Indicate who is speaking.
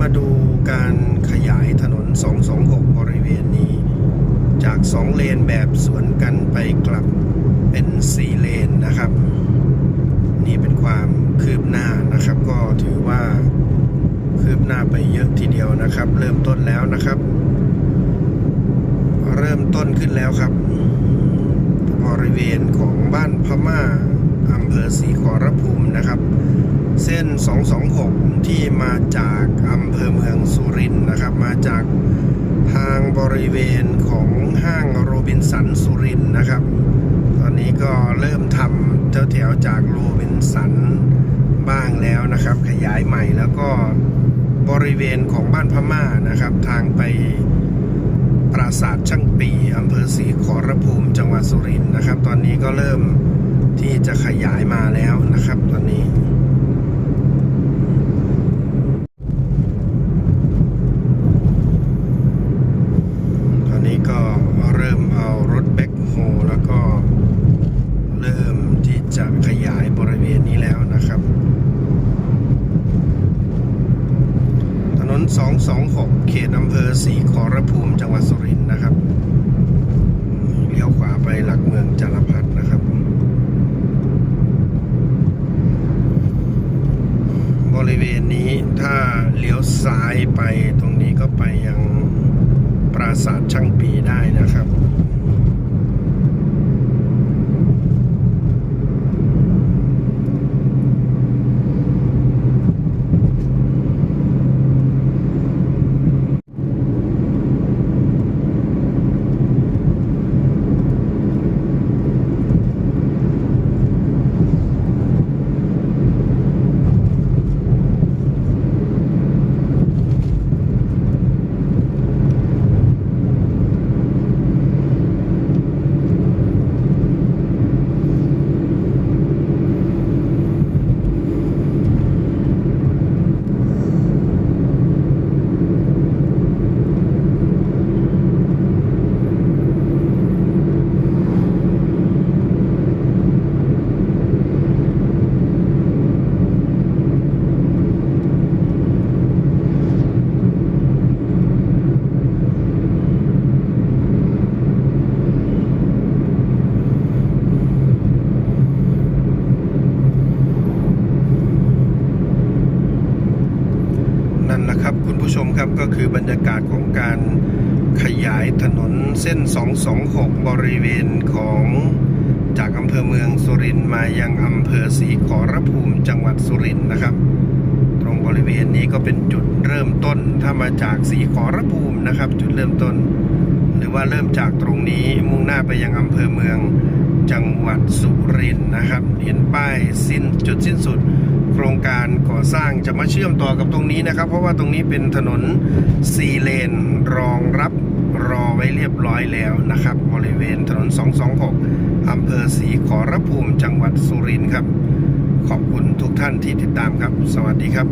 Speaker 1: มาดูการขยายถนน 226 บริเวณนี้ จาก 2 เลนแบบสวนกันไปกลับเป็น 4 เลนนะครับ นี่เป็นความคืบหน้านะครับ ก็ถือว่าคืบหน้าไปเยอะทีเดียวนะครับ เริ่มต้นแล้วนะครับ เริ่มต้นขึ้นแล้วครับ บริเวณของบ้านพม่าอำเภอศรีขอรภูมินะครับ เส้น 226 ที่มาจากอำเภอเมืองสุรินทร์นะครับ มาจากทางบริเวณของห้างโรบินสันสุรินทร์นะครับ ตอนนี้ก็เริ่มทำแถวๆจากโรบินสันบ้างแล้วนะครับ ขยายใหม่แล้วก็บริเวณของบ้านพม่านะครับ ทางไปปราสาทช่างปีอำเภอศรีขอรภูมิจังหวัดสุรินทร์นะครับ ตอนนี้ก็เริ่มที่จะขยายมาแล้วนะครับ ตอนนี้ ตอนนี้ก็เริ่มเอารถแบ็คโฮแล้วก็เริ่มที่จะขยายบริเวณนี้แล้วนะครับ ถ น 226 เขตอำเภอศรีขอรภูมิจังหวัดสุรินทร์นะครับเลี้ยวขวาไปหลักเมืองจารพัฒนะครับบริเวณนี้ถ้าเลี้ยวซ้ายไปตรงนี้ก็ไปยังปราสาทช่างปีได้นะครับ ละครับคุณผู้ชมครับก็คือบรรยากาศของการขยายถนนเส้น 226 บริเวณของจากอำเภอเมืองสุรินทร์มายังอำเภอศรีขอรภูมิจังหวัดสุรินทร์นะครับ ตรงบริเวณนี้ก็เป็นจุดเริ่มต้นถ้ามาจากศรีขอรภูมินะครับ จุดเริ่มต้น หรือว่าเริ่มจากตรงนี้มุ่งหน้าไปยังอำเภอเมือง จังหวัดสุรินทร์นะครับ เห็นป้ายสิ้นจุดสิ้นสุด โครงการก่อสร้างจะมาเชื่อมต่อกับตรงนี้นะครับ เพราะว่าตรงนี้เป็นถนน4เลนรองรับรอไว้เรียบร้อยแล้วนะครับ บริเวณถนน 226 อำเภอศรีขอรภูมิจังหวัดสุรินทร์ครับ ขอบคุณทุกท่านที่ติดตามครับ สวัสดีครับ